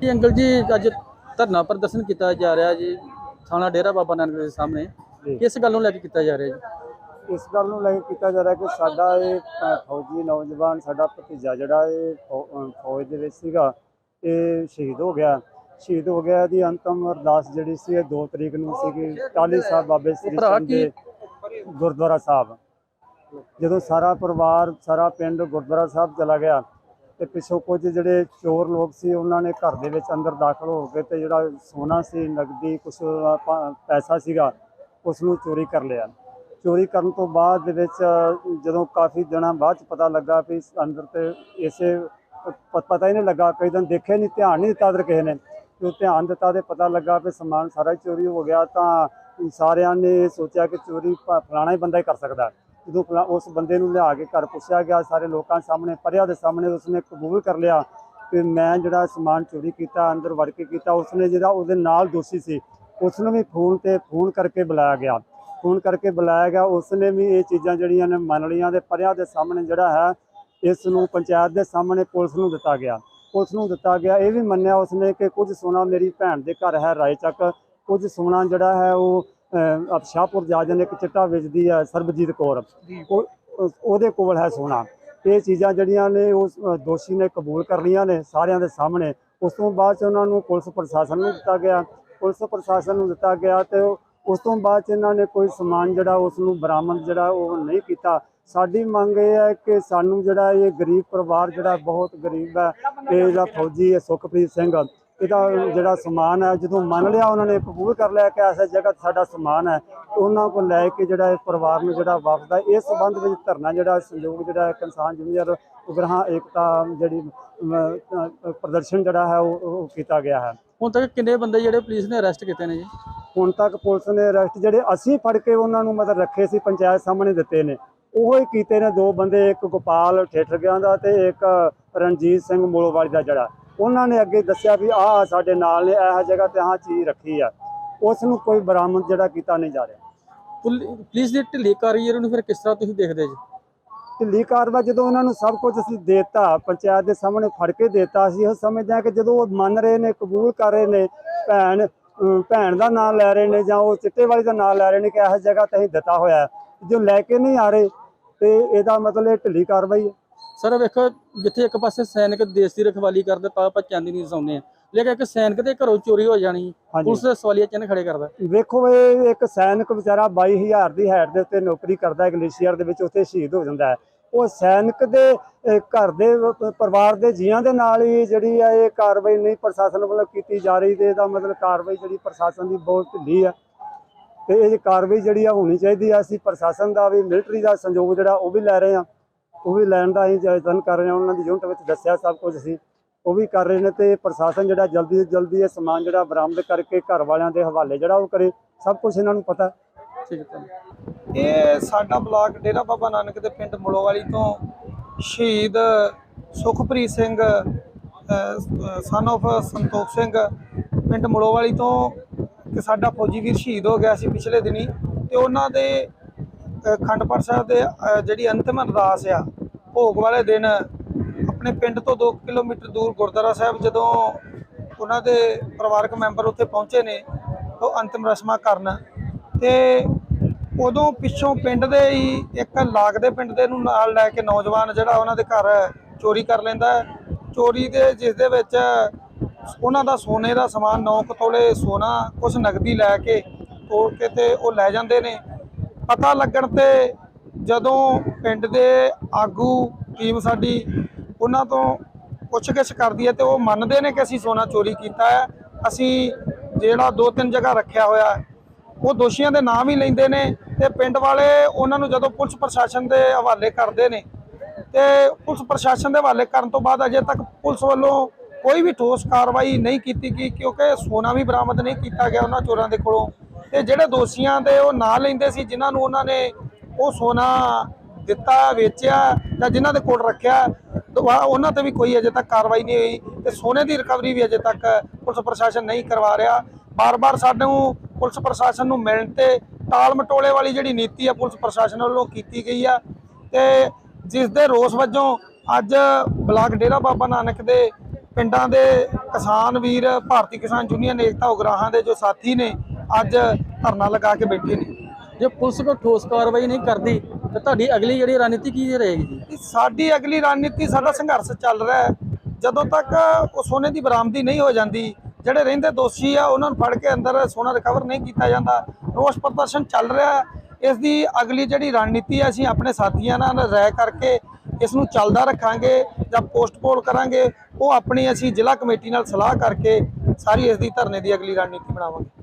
ਜੀ ਅੰਕਲ ਜੀ ਅੱਜ ਧਰਨਾ ਪ੍ਰਦਰਸ਼ਨ ਕੀਤਾ ਜਾ ਰਿਹਾ ਜੀ ਥਾਣਾ ਡੇਰਾ ਬਾਬਾ ਨਾਨਕ ਦੇ ਸਾਹਮਣੇ। ਕਿਸ ਗੱਲ ਨੂੰ ਲੈ ਕੇ ਕੀਤਾ ਜਾ ਰਿਹਾ ਜੀ? ਇਸ ਗੱਲ ਨੂੰ ਲੈ ਕੇ ਕੀਤਾ ਜਾ ਰਿਹਾ ਕਿ ਸਾਡਾ ਇਹ ਫੌਜੀ ਨੌਜਵਾਨ ਸਾਡਾ ਭਤੀਜਾ ਜਿਹੜਾ ਇਹ ਫੌਜ ਦੇ ਵਿੱਚ ਸੀਗਾ ਇਹ ਸ਼ਹੀਦ ਹੋ ਗਿਆ। ਸ਼ਹੀਦ ਹੋ ਗਿਆ ਦੀ ਅੰਤਮ ਅਰਦਾਸ ਜਿਹੜੀ ਸੀ ਇਹ 2 ਤਰੀਕ ਨੂੰ ਸੀਗੀ ਟਾਲੀ ਸਾਹਿਬ ਬਾਬੇ ਸ੍ਰੀ ਚੰਦ ਦੇ ਗੁਰਦੁਆਰਾ ਸਾਹਿਬ। ਜਦੋਂ ਸਾਰਾ ਪਰਿਵਾਰ ਸਾਰਾ ਪਿੰਡ ਗੁਰਦੁਆਰਾ ਸਾਹਿਬ ਚਲਾ ਗਿਆ ਤੇ ਪਿੱਛੋਂ ਕੁਝ ਜਿਹੜੇ ਚੋਰ ਲੋਕ ਸੀ, ਉਹਨਾਂ ਨੇ ਘਰ ਦੇ ਵਿੱਚ ਅੰਦਰ ਦਾਖਲ ਹੋ ਕੇ ਤੇ ਜਿਹੜਾ ਸੋਨਾ ਸੀ ਨਗਦੀ ਕੁਝ ਪੈਸਾ ਸੀਗਾ ਉਸ ਨੂੰ ਚੋਰੀ ਕਰ ਲਿਆ। ਚੋਰੀ ਕਰਨ ਤੋਂ ਬਾਅਦ ਦੇ ਵਿੱਚ, ਜਦੋਂ ਕਾਫੀ ਦਿਨਾਂ ਬਾਅਦ ਚ ਪਤਾ ਲੱਗਾ ਵੀ ਅੰਦਰ ਤੇ ਇਸੇ, ਪ- ਪਤਾ ਹੀ ਨਹੀਂ ਲੱਗਾ, ਕਈ ਦਿਨ ਦੇਖਿਆ ਨਹੀਂ, ਧਿਆਨ ਨਹੀਂ ਦਿੱਤਾ ਅਦਰ ਕਿਸੇ ਨੇ। ਜੋ ਧਿਆਨ ਦਿੱਤਾ ਤੇ ਪਤਾ ਲੱਗਾ ਵੀ ਸਮਾਨ ਸਾਰਾ ਚੋਰੀ ਹੋ ਗਿਆ, ਤਾਂ ਸਾਰਿਆਂ ਨੇ ਸੋਚਿਆ ਕਿ ਚੋਰੀ ਪ- ਫਲਾਣਾ ਹੀ ਬੰਦਾ ਹੀ ਕਰ ਸਕਦਾ। ਜਦੋਂ ਫਲਾ- ਉਸ ਬੰਦੇ ਨੂੰ ਲਿਆ ਕੇ ਘਰ ਪੁੱਛਿਆ ਗਿਆ, ਸਾਰੇ ਲੋਕਾਂ ਸਾਹਮਣੇ ਪਰਿਆ ਦੇ ਸਾਹਮਣੇ ਉਸਨੇ ਕਬੂਲ ਕਰ ਲਿਆ ਕਿ ਮੈਂ ਜਿਹੜਾ ਸਮਾਨ ਚੋਰੀ ਕੀਤਾ, ਅੰਦਰ ਵੜ ਕੇ ਕੀਤਾ, ਉਸਨੇ ਜਿਹੜਾ ਉਹਦੇ ਨਾਲ ਦੋਸ਼ੀ ਸੀ ਉਸ ਨੂੰ ਵੀ ਫੋਨ ਤੇ ਫੋਨ ਕਰਕੇ ਬੁਲਾਇਆ ਗਿਆ। ਫੋਨ ਕਰਕੇ ਬੁਲਾਇਆ ਗਿਆ, ਉਸਨੇ ਵੀ ਇਹ ਚੀਜ਼ਾਂ ਜਿਹੜੀਆਂ ਨੇ ਮੰਨ ਲਈਆਂ ਤੇ ਪਰਿਆ ਦੇ ਸਾਹਮਣੇ ਜਿਹੜਾ ਹੈ ਇਸ ਨੂੰ ਪੰਚਾਇਤ ਦੇ ਸਾਹਮਣੇ ਪੁਲਿਸ ਨੂੰ ਦਿੱਤਾ ਗਿਆ। ਪੁਲਿਸ ਨੂੰ ਦਿੱਤਾ ਗਿਆ, ਇਹ ਵੀ ਮੰਨਿਆ ਉਸਨੇ ਕਿ ਕੁਝ ਸੋਨਾ ਮੇਰੀ ਭੈਣ ਦੇ ਘਰ ਹੈ ਰਾਏਚੱਕ, ਕੁਝ ਸੋਨਾ ਜਿਹੜਾ ਹੈ ਉਹ ਅਹ, ਆਪ ਸ਼ਾਹਪੁਰ ਜਾ ਜਾਂਦੇ ਇੱਕ ਚਿੱਟਾ ਵੇਚਦੀ ਹੈ ਸਰਬਜੀਤ ਕੌਰ। ਉਹ- ਉਹਦੇ ਕੋਲ ਹੈ ਸੋਨਾ। ਇਹ ਚੀਜ਼ਾਂ ਜਿਹੜੀਆਂ ਨੇ ਉਸ ਅ, ਦੋਸ਼ੀ ਨੇ ਕਬੂਲ ਕਰ ਲਈਆਂ ਨੇ ਸਾਰਿਆਂ ਦੇ ਸਾਹਮਣੇ। ਉਸ ਤੋਂ ਬਾਅਦ ਚ ਉਹਨਾਂ ਨੂੰ ਪੁਲਿਸ ਪ੍ਰਸ਼ਾਸਨ ਨੂੰ ਦਿੱਤਾ ਗਿਆ। ਪੁਲਿਸ ਪ੍ਰਸ਼ਾਸਨ ਨੂੰ ਦਿੱਤਾ ਗਿਆ ਤੇ ਉਹ- ਉਸ ਤੋਂ ਬਾਅਦ ਚ ਇਹਨਾਂ ਨੇ ਕੋਈ ਸਮਾਨ ਜਿਹੜਾ ਉਸ ਨੂੰ ਬਰਾਮਦ ਜਿਹੜਾ ਉਹ ਨਹੀਂ ਕੀਤਾ। ਸਾਡੀ ਮੰਗ ਇਹ ਹੈ ਕਿ ਸਾਨੂੰ ਜਿਹੜਾ ਇਹ ਗਰੀਬ ਪਰਿਵਾਰ ਜਿਹੜਾ ਬਹੁਤ ਗਰੀਬ ਹੈ ਇਹ ਜਿਹੜਾ ਫੌਜੀ ਹੈ ਸੁਖਪ੍ਰੀਤ ਸਿੰਘ ਇਹਦਾ ਜਿਹੜਾ ਸਮਾਨ ਹੈ ਜਦੋਂ ਮੰਨ ਲਿਆ ਉਹਨਾਂ ਨੇ ਕਬੂਲ ਕਰ ਲਿਆ ਕਿ ਐਸਾ ਜਗ੍ਹਾ ਸਾਡਾ ਸਮਾਨ ਹੈ ਉਹਨਾਂ ਕੋਲ ਲੈ ਕੇ ਜਿਹੜਾ ਇਸ ਪਰਿਵਾਰ ਨੂੰ ਜਿਹੜਾ ਵਾਪਸ ਦਾ ਇਸ ਸੰਬੰਧ ਵਿੱਚ ਧਰਨਾ ਜਿਹੜਾ ਸਹਿਯੋਗ ਜਿਹੜਾ ਕਿਸਾਨ ਜੂਨੀਅਰ ਉਗਰਾਹਾਂ ਏਕਤਾ ਜਿਹੜੀ ਪ੍ਰਦਰਸ਼ਨ ਜਿਹੜਾ ਹੈ ਉਹ ਉਹ ਕੀਤਾ ਗਿਆ ਹੈ। ਹੁਣ ਤੱਕ ਕਿੰਨੇ ਬੰਦੇ ਜਿਹੜੇ ਪੁਲਿਸ ਨੇ ਅਰੈਸਟ ਕੀਤੇ ਨੇ ਜੀ? ਹੁਣ ਤੱਕ ਪੁਲਿਸ ਨੇ ਅਰੈਸਟ ਜਿਹੜੇ ਅਸੀਂ ਫੜ ਕੇ ਉਹਨਾਂ ਨੂੰ ਮਤਲਬ ਰੱਖੇ ਸੀ ਪੰਚਾਇਤ ਸਾਹਮਣੇ ਦਿੱਤੇ ਨੇ। ਉਹ ਹੀ ਕੀਤੇ ਨੇ ਦੋ ਬੰਦੇ ਇੱਕ ਗੋਪਾਲ ਠੇਠਰ ਗਿਆ ਦਾ ਤੇ ਇੱਕ ਰਣਜੀਤ ਸਿੰਘ ਮੂਲੋਵਾਲੀ ਦਾ ਜਿਹੜਾ। ਉਹਨਾਂ ਨੇ ਅੱਗੇ ਦੱਸਿਆ ਵੀ ਆਹ ਸਾਡੇ ਨਾਲ ਨੇ ਇਹ ਜਗ੍ਹਾ ਤੇ ਆਹ ਚੀਜ਼ ਰੱਖੀ ਆ। ਉਸ ਨੂੰ ਕੋਈ ਬਰਾਮਦ ਜਿਹੜਾ ਕੀਤਾ ਨਹੀਂ ਜਾ ਰਿਹਾ। ਪੁਲ- ਪੁਲਿਸ ਦੀ ਢਿੱਲੀ ਕਾਰਗੁਜ਼ਾਰੀ ਨੂੰ ਫਿਰ ਕਿਸ ਤਰ੍ਹਾਂ ਤੁਸੀਂ ਦੇਖਦੇ ਜੀ? ਢਿੱਲੀ ਕਾਰਵਾਈ ਜਦੋਂ ਉਹਨਾਂ ਨੂੰ ਸਭ ਕੁਝ ਅਸੀਂ ਦੇਤਾ ਪੰਚਾਇਤ ਦੇ ਸਾਹਮਣੇ ਫੜ ਕੇ ਦੇਤਾ ਅਸੀਂ ਉਹ ਸਮਝਦੇ ਹਾਂ ਕਿ ਜਦੋਂ ਉਹ ਮੰਨ ਰਹੇ ਨੇ ਕਬੂਲ ਕਰ ਰਹੇ ਨੇ ਭੈਣ ਭੈਣ ਦਾ ਨਾਮ ਲੈ ਰਹੇ ਨੇ ਜਾਂ ਉਹ ਚਿੱਟੇ ਵਾਲੀ ਦਾ ਨਾਮ ਲੈ ਰਹੇ ਨੇ ਕਿ ਇਸ ਜਗ੍ਹਾ ਤੇ ਅਸੀਂ ਦਿੱਤਾ ਹੋਇਆ। ਜੋ ਲੈ ਕੇ ਨਹੀਂ ਆ ਰਹੇ ਤੇ ਇਹਦਾ ਮਤਲਬ ਇਹ ਢਿੱਲੀ ਕਾਰਵਾਈ ਹੈ। ਸਰ ਵੇਖੋ ਜਿੱਥੇ ਇੱਕ ਪਾਸੇ ਸੈਨਿਕ ਦੇਸ਼ ਦੀ ਰਖਵਾਲੀ ਕਰਦੇ ਤਾਂ ਆਪਾਂ ਚਾਂਦੀ ਨਹੀਂ ਸੌਂਦੇ ਆ ਲੇਕਿਨ ਇੱਕ ਸੈਨਿਕ ਦੇ ਘਰੋਂ ਚੋਰੀ ਹੋ ਜਾਣੀ ਪੁਲਿਸ ਦੇ ਸਵਾਲੀਆ ਚਿੰਨ੍ਹ ਖੜੇ ਕਰਦਾ। ਵੇਖੋ ਇਹ ਇੱਕ ਸੈਨਿਕ ਵਿਚਾਰਾ 22000 ਦੀ ਹੈਡ ਦੇ ਉੱਤੇ ਨੌਕਰੀ ਕਰਦਾ ਹੈ ਗਲੇਸ਼ੀਅਰ ਦੇ ਵਿੱਚ ਉੱਥੇ ਸ਼ਹੀਦ ਹੋ ਜਾਂਦਾ ਹੈ। ਉਹ ਸੈਨਿਕ ਦੇ ਘਰ ਦੇ ਪਰਿਵਾਰ ਦੇ ਜੀਆਂ ਦੇ ਨਾਲ ਹੀ ਜਿਹੜੀ ਹੈ ਇਹ ਕਾਰਵਾਈ ਨਹੀਂ ਪ੍ਰਸ਼ਾਸਨ ਵੱਲੋਂ ਕੀਤੀ ਜਾ ਰਹੀ ਤੇ ਇਹਦਾ ਮਤਲਬ ਕਾਰਵਾਈ ਜਿਹੜੀ ਪ੍ਰਸ਼ਾਸਨ ਦੀ ਬਹੁਤ ਢਿੱਲੀ ਆ। ਤੇ ਇਹ ਕਾਰਵਾਈ ਜਿਹੜੀ ਆ ਹੋਣੀ ਚਾਹੀਦੀ ਆ ਅਸੀਂ ਪ੍ਰਸ਼ਾਸਨ ਦਾ ਵੀ ਮਿਲਟਰੀ ਦਾ ਸੰਯੋਗ ਜਿਹੜਾ ਉਹ ਵੀ ਲੈ ਰਹੇ ਆ ਉਹ ਵੀ ਲੈਣ ਦਾ ਅਸੀਂ ਯਤਨ ਕਰ ਰਹੇ ਹਾਂ, ਉਹਨਾਂ ਦੀ ਯੂਨਿਟ ਵਿੱਚ ਦੱਸਿਆ ਸਭ ਕੁਝ ਅਸੀਂ, ਉਹ ਵੀ ਕਰ ਰਹੇ ਨੇ ਤੇ ਪ੍ਰਸ਼ਾਸਨ ਜਿਹੜਾ ਜਲਦੀ ਤੋਂ ਜਲਦੀ ਇਹ ਸਮਾਨ ਜਿਹੜਾ ਬਰਾਮਦ ਕਰਕੇ ਘਰ ਵਾਲਿਆਂ ਦੇ ਹਵਾਲੇ ਜਿਹੜਾ ਉਹ ਕਰੇ, ਸਭ ਕੁਝ ਇਹਨਾਂ ਨੂੰ ਪਤਾ। ਠੀਕ ਹੈ। ਇਹ ਸਾਡਾ ਬਲਾਕ ਡੇਰਾ ਬਾਬਾ ਨਾਨਕ ਦੇ ਪਿੰਡ ਮੁਲੋਵਾਲੀ ਤੋਂ ਸ਼ਹੀਦ ਸੁਖਪ੍ਰੀਤ ਸਿੰਘ ਸਨ of ਸੰਤੋਖ ਸਿੰਘ ਪਿੰਡ ਮੁਲੋਵਾਲੀ ਤੋਂ ਕਿ ਸਾਡਾ ਫੌਜੀ ਵੀਰ ਸ਼ਹੀਦ ਹੋ ਗਿਆ ਸੀ ਪਿਛਲੇ ਦਿਨੀ ਤੇ ਉਹਨਾਂ ਦੇ ਅ, ਅਖੰਡ ਪਾਠ ਸਾਹਿਬ ਦੇ ਜਿਹੜੀ ਅੰਤਿਮ ਅਰਦਾਸ ਆ ਭੋਗ ਵਾਲੇ ਦਿਨ ਆਪਣੇ ਪਿੰਡ ਤੋਂ 2 ਕਿਲੋਮੀਟਰ ਦੂਰ ਗੁਰਦੁਆਰਾ ਸਾਹਿਬ ਜਦੋਂ ਉਹਨਾਂ ਦੇ ਪਰਿਵਾਰਕ ਮੈਂਬਰ ਉੱਥੇ ਪਹੁੰਚੇ ਨੇ ਉਹ ਅੰਤਿਮ ਰਸਮਾਂ ਕਰਨ। ਤੇ ਉਦੋਂ ਪਿੱਛੋਂ ਪਿੰਡ ਦੇ ਹੀ ਇੱਕ ਲਾਗਦੇ ਪਿੰਡ ਦੇ ਨੂੰ ਨਾਲ ਲੈ ਕੇ ਨੌਜਵਾਨ ਜਿਹੜਾ ਉਹਨਾਂ ਦੇ ਘਰ ਚੋਰੀ ਕਰ ਲੈਂਦਾ ਚੋਰੀ ਦੇ ਜਿਸ ਦੇ ਵਿੱਚ ਉਹਨਾਂ ਦਾ ਸੋਨੇ ਦਾ ਸਮਾਨ 9 ਤੋਲੇ ਸੋਨਾ ਕੁਝ ਨਗਦੀ ਲੈ ਕੇ ਤੋੜ ਕੇ ਤੇ ਉਹ ਲੈ ਜਾਂਦੇ ਨੇ। ਪਤਾ ਲੱਗਣ ਤੇ ਜਦੋਂ ਪਿੰਡ ਦੇ ਆਗੂ, ਟੀਮ ਸਾਡੀ ਉਹਨਾਂ ਤੋਂ ਪੁੱਛਗਿੱਛ ਕਰਦੀ ਹੈ ਤੇ ਉਹ ਮੰਨਦੇ ਨੇ ਕਿ ਅਸੀਂ ਸੋਨਾ ਚੋਰੀ ਕੀਤਾ ਹੈ। ਅਸੀਂ ਜਿਹੜਾ ਦੋ ਤਿੰਨ ਜਗ੍ਹਾ ਰੱਖਿਆ ਹੋਇਆ ਉਹ ਦੋਸ਼ੀਆਂ ਦੇ ਨਾਮ ਹੀ ਲੈਂਦੇ ਨੇ ਤੇ ਪਿੰਡ ਵਾਲੇ ਉਹਨਾਂ ਨੂੰ ਜਦੋਂ ਪੁਲਿਸ ਪ੍ਰਸ਼ਾਸਨ ਦੇ ਹਵਾਲੇ ਕਰਦੇ ਨੇ ਤੇ ਪੁਲਿਸ ਪ੍ਰਸ਼ਾਸਨ ਦੇ ਹਵਾਲੇ ਕਰਨ ਤੋਂ ਬਾਅਦ ਅਜੇ ਤੱਕ ਪੁਲਿਸ ਵੱਲੋਂ ਕੋਈ ਵੀ ਠੋਸ ਕਾਰਵਾਈ ਨਹੀਂ ਕੀਤੀ ਗਈ ਕਿਉਂਕਿ ਸੋਨਾ ਵੀ ਬਰਾਮਦ ਨਹੀਂ ਕੀਤਾ ਗਿਆ ਉਹਨਾਂ ਚੋਰਾਂ ਦੇ ਕੋਲੋਂ। ਤੇ ਜਿਹੜੇ ਦੋਸ਼ੀਆਂ ਦੇ ਉਹ ਨਾਂ ਲੈਂਦੇ ਸੀ, ਜਿਨ੍ਹਾਂ ਨੂੰ ਉਹਨਾਂ ਨੇ ਉਹ ਸੋਨਾ ਦਿੱਤਾ, ਵੇਚਿਆ ਜਾਂ ਜਿਨ੍ਹਾਂ ਦੇ ਕੋਲ ਰੱਖਿਆ ਦੁਆ- ਉਹਨਾਂ ਤੇ ਵੀ ਕੋਈ ਅਜੇ ਤੱਕ ਕਾਰਵਾਈ ਨਹੀਂ ਹੋਈ ਤੇ ਸੋਨੇ ਦੀ ਰਿਕਵਰੀ ਵੀ ਅਜੇ ਤੱਕ ਪੁਲਿਸ ਪ੍ਰਸ਼ਾਸਨ ਨਹੀਂ ਕਰਵਾ ਰਿਹਾ। ਬਾਰ-ਬਾਰ ਸਾਨੂੰ ਪੁਲਿਸ ਪ੍ਰਸ਼ਾਸਨ ਨੂੰ ਮਿਲਣ ਤੇ ਟਾਲ ਮਟੋਲੇ ਵਾਲੀ ਜਿਹੜੀ ਨੀਤੀ ਆ ਪੁਲਿਸ ਪ੍ਰਸ਼ਾਸਨ ਵੱਲੋਂ ਕੀਤੀ ਗਈ ਆ ਤੇ ਜਿਸ ਦੇ ਰੋਸ ਵਜੋਂ ਅੱਜ ਬਲਾਕ ਡੇਰਾ ਬਾਬਾ ਨਾਨਕ ਦੇ ਪਿੰਡਾਂ ਦੇ ਕਿਸਾਨ ਵੀਰ, ਭਾਰਤੀ ਕਿਸਾਨ ਯੂਨੀਅਨ ਏਕਤਾ ਉਗਰਾਹਾਂ ਦੇ ਜੋ ਸਾਥੀ ਨੇ ਅੱਜ ਧਰਨਾ ਲਗਾ ਕੇ ਬੈਠੇ ਨੇ। ਜੇ ਪੁਲਿਸ ਕੋਈ ਠੋਸ ਕਾਰਵਾਈ ਨਹੀਂ ਕਰਦੀ, ਤਾਂ ਤੁਹਾਡੀ ਅਗਲੀ ਜਿਹੜੀ ਰਣਨੀਤੀ ਕੀ ਰਹੇਗੀ ਜੀ? ਸਾਡੀ ਅਗਲੀ ਰਣਨੀਤੀ, ਸਾਡਾ ਸੰਘਰਸ਼ ਚੱਲ ਰਿਹਾ ਹੈ। ਜਦੋਂ ਤੱਕ ਉਹ ਸੋਨੇ ਦੀ ਬਰਾਮਦੀ ਨਹੀਂ ਹੋ ਜਾਂਦੀ, ਜਿਹੜੇ ਰਹਿੰਦੇ ਦੋਸ਼ੀ ਆ, ਉਹਨਾਂ ਨੂੰ ਫੜ ਕੇ ਅੰਦਰ ਸੋਨਾ ਰਿਕਵਰ ਨਹੀਂ ਕੀਤਾ ਜਾਂਦਾ। ਰੋਸ ਪ੍ਰਦਰਸ਼ਨ ਚੱਲ ਰਿਹਾ ਹੈ। ਇਸ ਦੀ ਅਗਲੀ ਜਿਹੜੀ ਰਣਨੀਤੀ ਹੈ ਅਸੀਂ ਆਪਣੇ ਸਾਥੀਆਂ ਨਾਲ ਰਾਏ ਕਰਕੇ ਇਸ ਨੂੰ ਚੱਲਦਾ ਰੱਖਾਂਗੇ ਜਾਂ ਪੋਸਟਪੋਨ ਕਰਾਂਗੇ। ਉਹ ਆਪਣੀ ਅਸੀਂ ਜ਼ਿਲ੍ਹਾ ਕਮੇਟੀ ਨਾਲ ਸਲਾਹ ਕਰਕੇ ਸਾਰੀ ਇਸ ਦੀ ਧਰਨੇ ਦੀ ਅਗਲੀ ਰਣਨੀਤੀ ਬਣਾਵਾਂਗੇ।